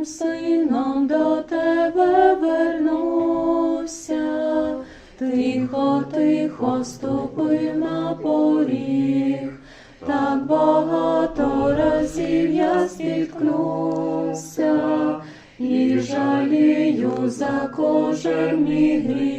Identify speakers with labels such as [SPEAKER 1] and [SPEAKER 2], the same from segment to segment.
[SPEAKER 1] Твоїм сином до тебе вернувся, тихо, тихо ступив на поріг, так багато разів я спіткнувся і жалію за кожен мій гріх,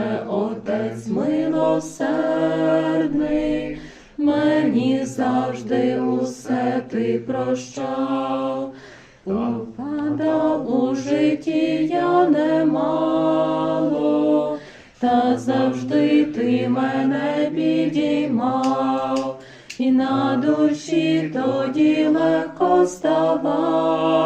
[SPEAKER 1] Боже, Отець милосердний, мені завжди усе ти прощав. Упадав у житті я немало, та завжди ти мене підіймав, і на душі тоді легко ставало,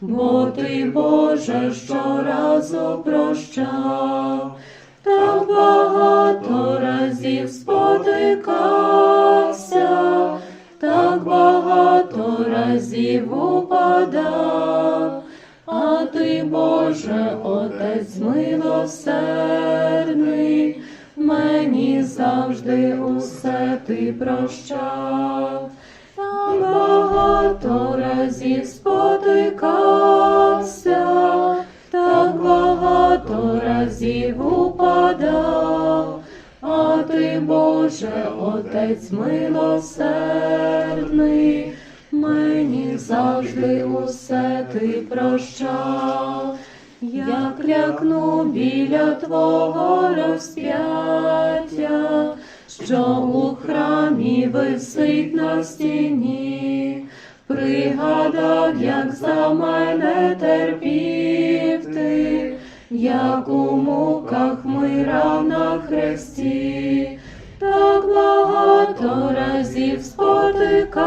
[SPEAKER 1] бо ти, Боже, щоразу прощав, так багато разів спотикався так багато разів упадав, а ти, Боже, Отець милосердний, мені завжди усе ти прощав, багато разів спотикався, так багато разів упадав. А ти, Боже, Отець милосердний, мені завжди усе ти прощав, як лякну біля Твого розп'яття, що у храмі висить на стіні, пригадав, як за мене терпів ти як у муках мирав на хресті, так багато разів спотикався,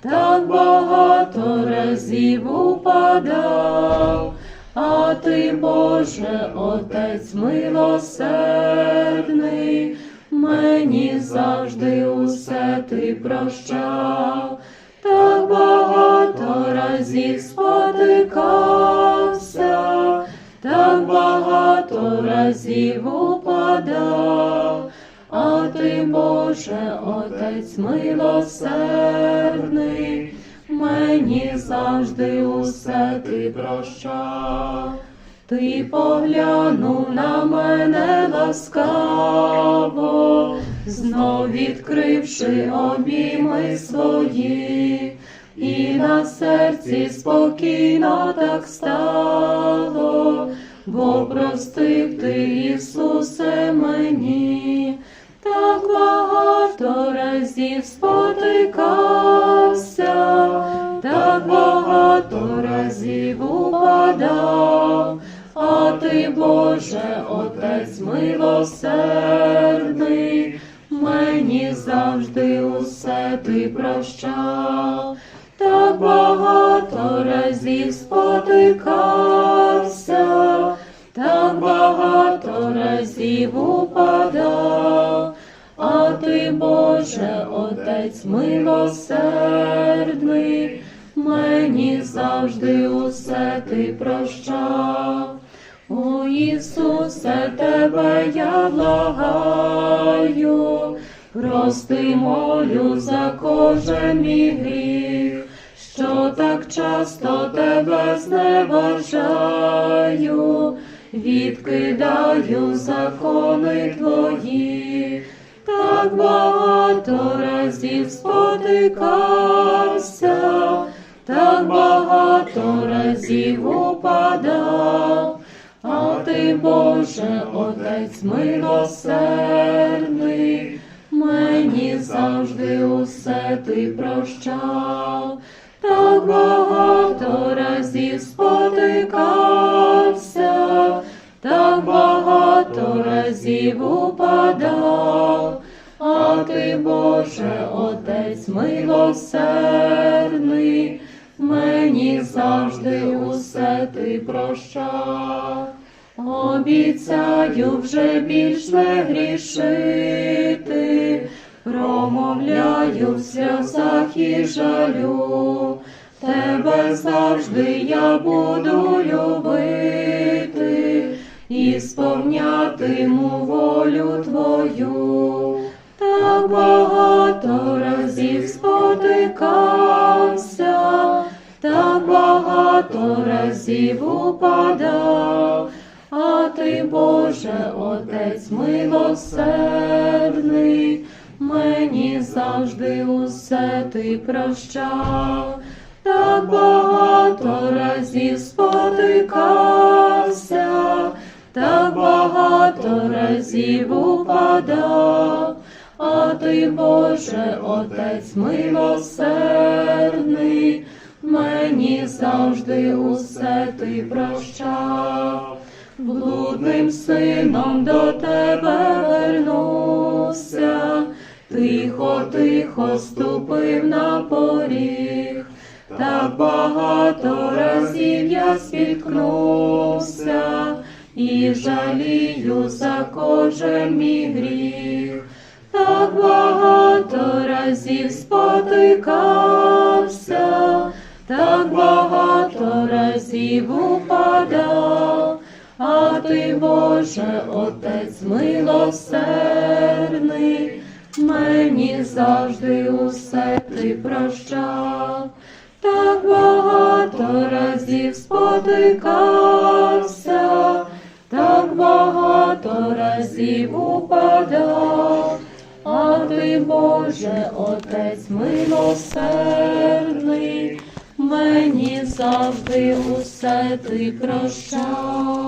[SPEAKER 1] так багато разів упадав, а ти, Боже, Отець милосердний, мені завжди усе ти прощав. Так багато разів спотикався, так багато разів упадав, а ти, Боже, Отець милосердний, мені завжди усе ти прощав. Ти поглянув на мене ласкаво, знов відкривши обійми свої, і на серці спокійно так стало, бо простив ти, Ісусе, мені, так багато разів спотикався, Боже, Отець милосердний, мені завжди усе ти прощав, так багато разів спотикався, так багато разів упадав, а ти, Боже, Отець милосердний, мені завжди усе ти прощав. Ісусе, тебе я благаю, прости молю за кожен мій гріх, що так часто тебе зневажаю, відкидаю закони твої, так багато разів спотикався, так багато разів упадав. Ти, Боже, Отець милосердний, мені завжди усе ти прощав, так багато разів спотикався, так багато разів упадав, а ти, Боже, Отець милосердний, мені завжди усе ти прощав. Обіцяю вже більш не грішити, промовляю в сльозах і жалю, Тебе завжди я буду любити і сповнятиму волю Твою. Так багато разів спотикався, так багато разів упадав, а ти, Боже, Отець милосердний, мені завжди усе ти прощав, так багато разів спотикався, так багато разів упадав, а ти, Боже, Отець милосердний, мені завжди усе ти прощав. Блудним сином до тебе вернувся, тихо, тихо ступив на поріг, так багато разів я спіткнувся і жалію за кожен мій гріх, так багато разів спотикався, так багато разів упадав. А ти, Боже, Отець милосердний, мені завжди усе ти прощав, так багато разів спотикався, так багато разів упадав, а ти, Боже, Отець милосердний, мені завжди усе ти прощав.